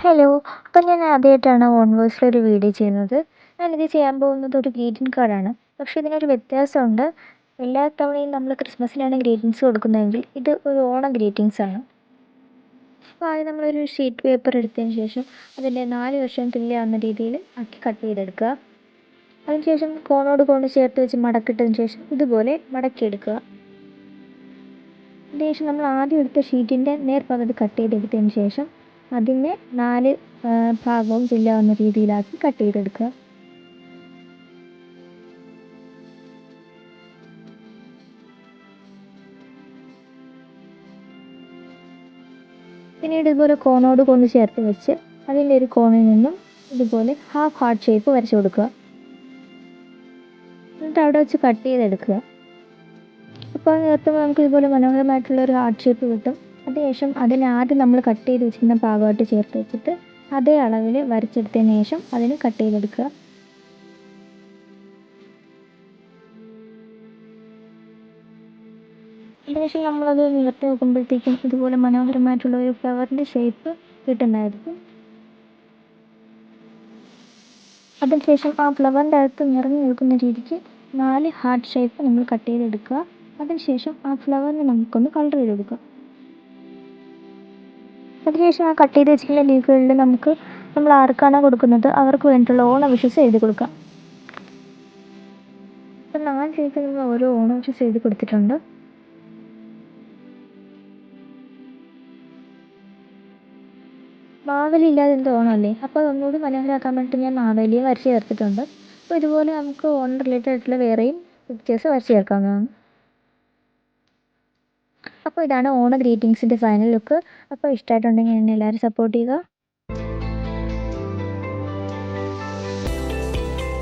Hello അപ്പം ഞാൻ ആദ്യമായിട്ടാണ് ഓൺ വോയിസിൽ ഒരു വീഡിയോ ചെയ്യുന്നത്. ഞാനിത് ചെയ്യാൻ പോകുന്നത് ഒരു ഗ്രീറ്റിംഗ് കാർഡാണ്. പക്ഷേ ഇതിനൊരു വ്യത്യാസമുണ്ട്. എല്ലാ തവണയും നമ്മൾ ക്രിസ്മസിനാണ് ഗ്രീറ്റിംഗ്സ് കൊടുക്കുന്നതെങ്കിൽ ഇത് ഒരു ഓണം ഗ്രീറ്റിംഗ്സ് ആണ്. അപ്പോൾ ആദ്യം നമ്മളൊരു ഷീറ്റ് പേപ്പർ എടുത്തതിന് ശേഷം അതിന്റെ നാല് വർഷം തുല്യമാകുന്ന രീതിയിൽ ആക്കി കട്ട് ചെയ്തെടുക്കുക. അതിനുശേഷം കോണോട് കോണ് ചേർത്ത് വെച്ച് മടക്കിട്ടതിന് ശേഷം ഇതുപോലെ മടക്കിയെടുക്കുക. അതിനുശേഷം നമ്മൾ ആദ്യം എടുത്ത ഷീറ്റിന്റെ നേർപ്പകുതി കട്ട് ചെയ്തെടുത്തതിന് ശേഷം അതിനെ നാല് ഭാഗവും തുല്യാവുന്ന രീതിയിലാക്കി കട്ട് ചെയ്തെടുക്കുക. പിന്നീട് ഇതുപോലെ കോണോട് കൊണ്ട് ചേർത്ത് വെച്ച് അതിന്റെ ഒരു കോണിൽ നിന്നും ഇതുപോലെ ഹാഫ് ഹാർട്ട് ഷേപ്പ് വരച്ചു കൊടുക്കുക. എന്നിട്ട് അവിടെ വെച്ച് കട്ട് ചെയ്തെടുക്കുക. അപ്പോൾ നിർത്തുമ്പോൾ നമുക്ക് ഇതുപോലെ മനോഹരമായിട്ടുള്ള ഒരു ഹാർട്ട് ഷേപ്പ് കിട്ടും. അതിനുശേഷം അതിന് ആദ്യം നമ്മൾ കട്ട് ചെയ്ത് വെച്ചിരുന്ന ഭാഗമായിട്ട് ചേർത്ത് വെച്ചിട്ട് അതേ അളവിൽ വരച്ചെടുത്തതിന് ശേഷം അതിന് കട്ട് ചെയ്തെടുക്കുക. അതിനുശേഷം നമ്മളത് നിവർത്തി നോക്കുമ്പോഴത്തേക്കും ഇതുപോലെ മനോഹരമായിട്ടുള്ള ഒരു ഫ്ലവറിന്റെ ഷേപ്പ് കിട്ടുന്നതായിരിക്കും. അതിനുശേഷം ആ ഫ്ലവറിന്റെ അകത്ത് നിറഞ്ഞു നിൽക്കുന്ന രീതിക്ക് നാല് ഹാർട്ട് ഷേപ്പ് നമ്മൾ കട്ട് ചെയ്തെടുക്കുക. അതിനുശേഷം ആ ഫ്ലവറിന് നമുക്കൊന്ന് കളർ ചെയ്ത് കൊടുക്കുക അതിനുശേഷം ആ കട്ട് ചെയ്ത് വെച്ചിട്ടുള്ള ലീഫുകളിൽ നമുക്ക് നമ്മൾ ആർക്കാണോ കൊടുക്കുന്നത് അവർക്ക് വേണ്ടിയിട്ടുള്ള ഓണ വിഷസ് എഴുതി കൊടുക്കാം. അപ്പം നാല് ലീഫിൽ നമ്മൾ ഓരോ ഓണ വിഷസ് എഴുതി കൊടുത്തിട്ടുണ്ട്. മാവേലി ഇല്ലാതെ എന്ത് ഓണമല്ലേ? അപ്പോൾ അതൊന്നുകൂടി മനോഹരമാക്കാൻ വേണ്ടിയിട്ട് ഞാൻ മാവേലിയെ വരച്ച് ചേർത്തിട്ടുണ്ട്. അപ്പോൾ ഇതുപോലെ നമുക്ക് ഓണം റിലേറ്റഡ് ആയിട്ടുള്ള വേറെയും പിക്ചേഴ്സ് വരച്ച് ചേർക്കാവുന്നതാണ്. അപ്പോൾ ഇതാണ് ഓണ ഗ്രീറ്റിംഗ്സിന്റെ ഫൈനൽ ലുക്ക് അപ്പോൾ ഇഷ്ടമായിട്ടുണ്ടെങ്കിൽ എന്നെ എല്ലാവരും സപ്പോർട്ട് ചെയ്യുക.